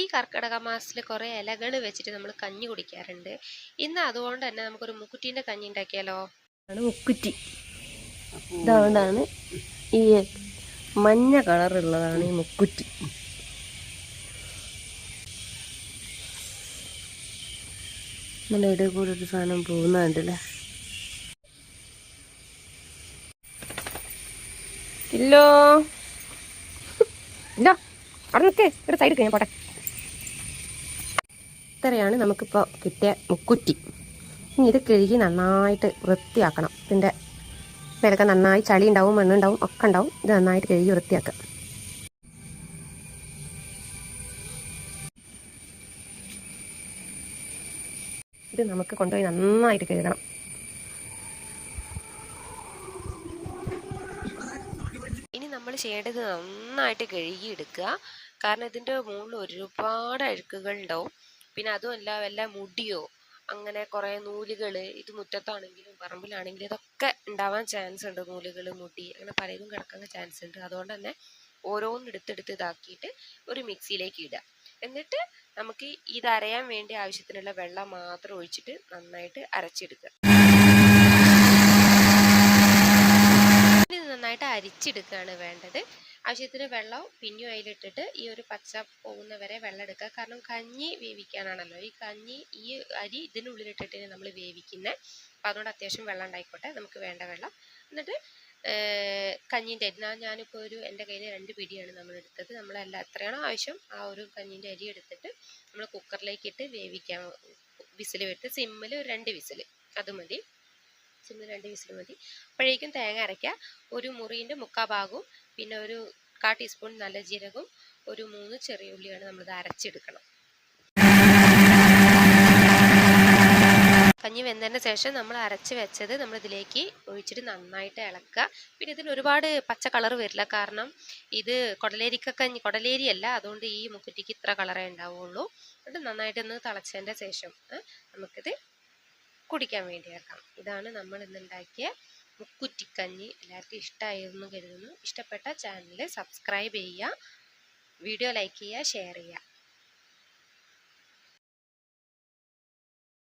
ഈ കർക്കിടക മാസത്തിൽ കുറേ ഇലകൾ വെച്ചിട്ട് നമ്മൾ കഞ്ഞി കുടിക്കാറുണ്ട്. ഇന്ന് അതുകൊണ്ട് തന്നെ നമുക്കൊരു മുക്കുറ്റീന്റെ കഞ്ഞി ഉണ്ടാക്കിയാലോ? മുക്കുറ്റി. ഇതുകൊണ്ടാണ് ഈ മഞ്ഞ കളറുള്ളതാണ് ഈ മുക്കുറ്റി. നല്ല ഇടയിൽ കൂടെ ഒരു സാധനം പോകുന്നുണ്ടല്ലേ? ഇല്ലോ. ഇല്ല. അവിടെ നിൽക്കേ ഇവിടെ സൈഡ് കഴിഞ്ഞാൽ പോട്ടെ. ഇത്രയാണ് നമുക്കിപ്പോൾ കിട്ടിയ മുക്കുറ്റി. ഇനി ഇത് കഴുകി നന്നായിട്ട് വൃത്തിയാക്കണം. ഇതിന്റെ മേലൊക്കെ നന്നായി ചളി ഉണ്ടാവും മണ്ണുണ്ടാവും ഒക്കെ ഉണ്ടാവും. ഇത് നന്നായിട്ട് കഴുകി വൃത്തിയാക്കുക. ഇത് നമുക്ക് കൊണ്ടുപോയി നന്നായിട്ട് കഴുകണം. ഇനി നമ്മൾ ചെയ്യേണ്ടത് നന്നായിട്ട് കഴുകിയെടുക്കുക. കാരണം ഇതിന്റെ മുകളിൽ ഒരുപാട് അഴുക്കുകൾ ഉണ്ടാവും. പിന്നെ അതുമല്ല വല്ല മുടിയോ അങ്ങനെ കുറേ നൂലുകൾ ഇത് മുറ്റത്താണെങ്കിലും പറമ്പിലാണെങ്കിലും ഇതൊക്കെ ഉണ്ടാവാൻ ചാൻസ് ഉണ്ട്. നൂലുകൾ മുടി അങ്ങനെ പലതും കിടക്കാൻ ചാൻസ് ഉണ്ട്. അതുകൊണ്ട് തന്നെ ഓരോന്ന് എടുത്തെടുത്ത് ഇതാക്കിയിട്ട് ഒരു മിക്സിയിലേക്ക് ഇടുക. എന്നിട്ട് നമുക്ക് ഇത് അരയാൻ വേണ്ടി ആവശ്യത്തിനുള്ള വെള്ളം മാത്രം ഒഴിച്ചിട്ട് നന്നായിട്ട് അരച്ചെടുക്കുക ഇത് നന്നായിട്ട് അരിച്ചെടുക്കുകയാണ് വേണ്ടത്. ആവശ്യത്തിന് വെള്ളം പിന്നെയും അതിലിട്ടിട്ട് ഈ ഒരു പച്ച പോകുന്ന വരെ വെള്ളം എടുക്കുക. കാരണം കഞ്ഞി വേവിക്കാനാണല്ലോ. ഈ കഞ്ഞി ഈ അരി ഇതിനുള്ളിലിട്ടിട്ട് നമ്മൾ വേവിക്കുന്നത് അപ്പം അതുകൊണ്ട് അത്യാവശ്യം വെള്ളം ഉണ്ടായിക്കോട്ടെ. നമുക്ക് വേണ്ട വെള്ളം. എന്നിട്ട് കഞ്ഞീന്റെ അരി. ഞാനിപ്പോൾ ഒരു എന്റെ കയ്യിൽ രണ്ട് പിടിയാണ് നമ്മൾ എടുത്തത്. നമ്മളെല്ലാം എത്രയാണോ ആവശ്യം ആ ഒരു കഞ്ഞീന്റെ അരി എടുത്തിട്ട് നമ്മൾ കുക്കറിലേക്ക് ഇട്ട് വേവിക്കാൻ വിസിൽ വിട്ട് സിമ്മിൽ ഒരു രണ്ട് വിസിൽ അത് മതി. സിമ്മിൽ രണ്ട് വിസിൽ മതി. അപ്പോഴേക്കും തേങ്ങ അരയ്ക്കുക. ഒരു മുറിന്റെ മുക്കാ ഭാഗവും പിന്നെ ഒരു കാ ടീസ്പൂൺ നല്ല ജീരകവും ഒരു മൂന്ന് ചെറിയ ഉള്ളിയാണ് നമ്മളിത് അരച്ചെടുക്കണം. കഞ്ഞി വെന്തതിന് ശേഷം നമ്മൾ അരച്ച് വെച്ചത് നമ്മൾ ഇതിലേക്ക് ഒഴിച്ചിട്ട് നന്നായിട്ട് ഇളക്കുക. പിന്നെ ഇതിന് ഒരുപാട് പച്ച കളർ വരില്ല. കാരണം ഇത് കുടലേരിക്ക കഞ്ഞി കൊടലേരിയല്ല അതുകൊണ്ട് ഈ മുക്കുറ്റിക്ക് ഇത്ര കളറേ ഉണ്ടാവുള്ളൂ. എന്നിട്ട് നന്നായിട്ടൊന്ന് തിളച്ചതിന്റെ ശേഷം നമുക്കിത് കുടിക്കാൻ വേണ്ടി വെക്കാം ഇതാണ് നമ്മൾ ഇന്നുണ്ടാക്കിയ മുക്കുറ്റിക്കഞ്ഞി. എല്ലാവർക്കും ഇഷ്ടമായിരുന്നു കരുതുന്നു. ഇഷ്ടപ്പെട്ട ചാനൽ സബ്സ്ക്രൈബ് ചെയ്യുക. വീഡിയോ ലൈക്ക് ചെയ്യുക ഷെയർ ചെയ്യുക.